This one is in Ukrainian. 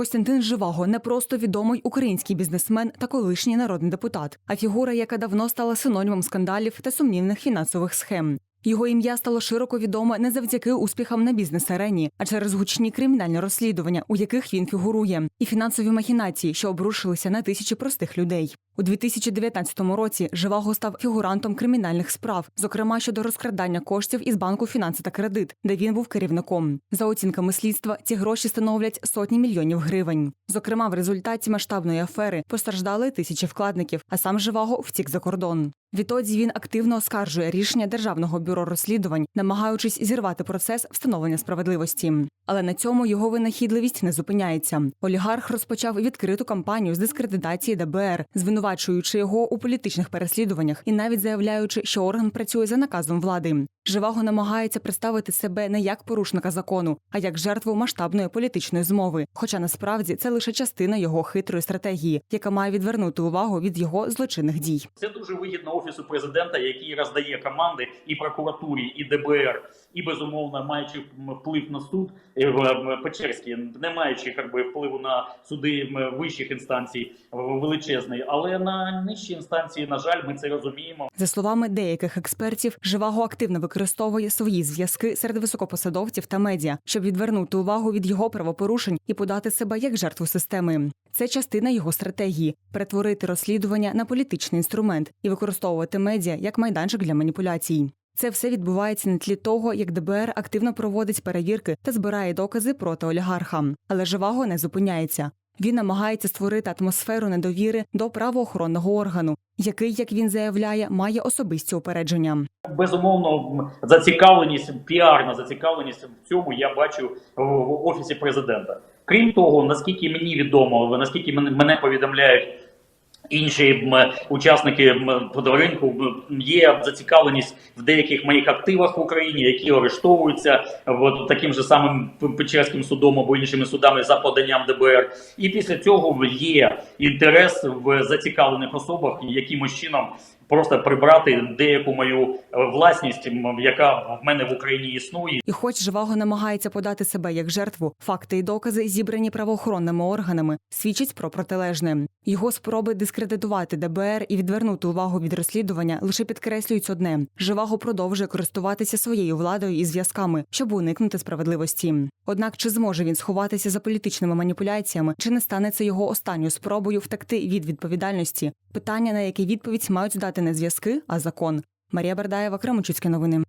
Костянтин Живаго не просто відомий український бізнесмен та колишній народний депутат, а фігура, яка давно стала синонімом скандалів та сумнівних фінансових схем. Його ім'я стало широко відоме не завдяки успіхам на бізнес-арені, а через гучні кримінальні розслідування, у яких він фігурує, і фінансові махінації, що обрушилися на тисячі простих людей. У 2019 році Живаго став фігурантом кримінальних справ, зокрема щодо розкрадання коштів із банку фінанси та кредит, де він був керівником. За оцінками слідства, ці гроші становлять сотні мільйонів гривень. Зокрема, в результаті масштабної афери постраждали тисячі вкладників, а сам Живаго втік за кордон. Відтоді він активно оскаржує рішення державного бюро розслідувань, намагаючись зірвати процес встановлення справедливості. Але на цьому його винахідливість не зупиняється. Олігарх розпочав відкриту кампанію з дискредитації ДБР, звинувачуючи його у політичних переслідуваннях і навіть заявляючи, що орган працює за наказом влади. Живаго намагається представити себе не як порушника закону, а як жертву масштабної політичної змови. Хоча насправді це лише частина його хитрої стратегії, яка має відвернути увагу від його злочинних дій. Це дуже вигідно офісу президента, який роздає команди і прокуратурі, і ДБР, і безумовно маючи вплив на суд е, Печерський, не маючи як би, впливу на суди вищих інстанцій величезний, але на нижчі інстанції, на жаль, ми це розуміємо. За словами деяких експертів, Живаго активно використовує свої зв'язки серед високопосадовців та медіа, щоб відвернути увагу від його правопорушень і подати себе як жертву системи. Це частина його стратегії перетворити розслідування на політичний інструмент і використовувати медіа як майданчик для маніпуляцій. Це все відбувається на тлі того, як ДБР активно проводить перевірки та збирає докази проти олігарха. Але Живаго не зупиняється. Він намагається створити атмосферу недовіри до правоохоронного органу, який, як він заявляє, має особисті упередження. Безумовно, зацікавленість, піарна зацікавленість в цьому я бачу в офісі президента. Крім того, наскільки мені відомо, наскільки мене, повідомляють інші учасники м, є зацікавленість в деяких моїх активах в Україні, які арештовуються в таким же самим Печерським судом або іншими судами за поданням ДБР. І після цього є інтерес в зацікавлених особах якимось чином просто прибрати деяку мою е, власність, яка в мене в Україні існує. І, хоч Живаго намагається подати себе як жертву, факти і докази, зібрані правоохоронними органами, свідчать про протилежне. Його спроби дискредитувати ДБР і відвернути увагу від розслідування лише підкреслюють одне: Живаго продовжує користуватися своєю владою і зв'язками, щоб уникнути справедливості. Однак, чи зможе він сховатися за політичними маніпуляціями, чи не стане це його останньою спробою втекти від відповідальності? Питання, на яке відповідь мають дати не зв'язки, а закон. Марія Бердаєва, Кременчуцькі новини.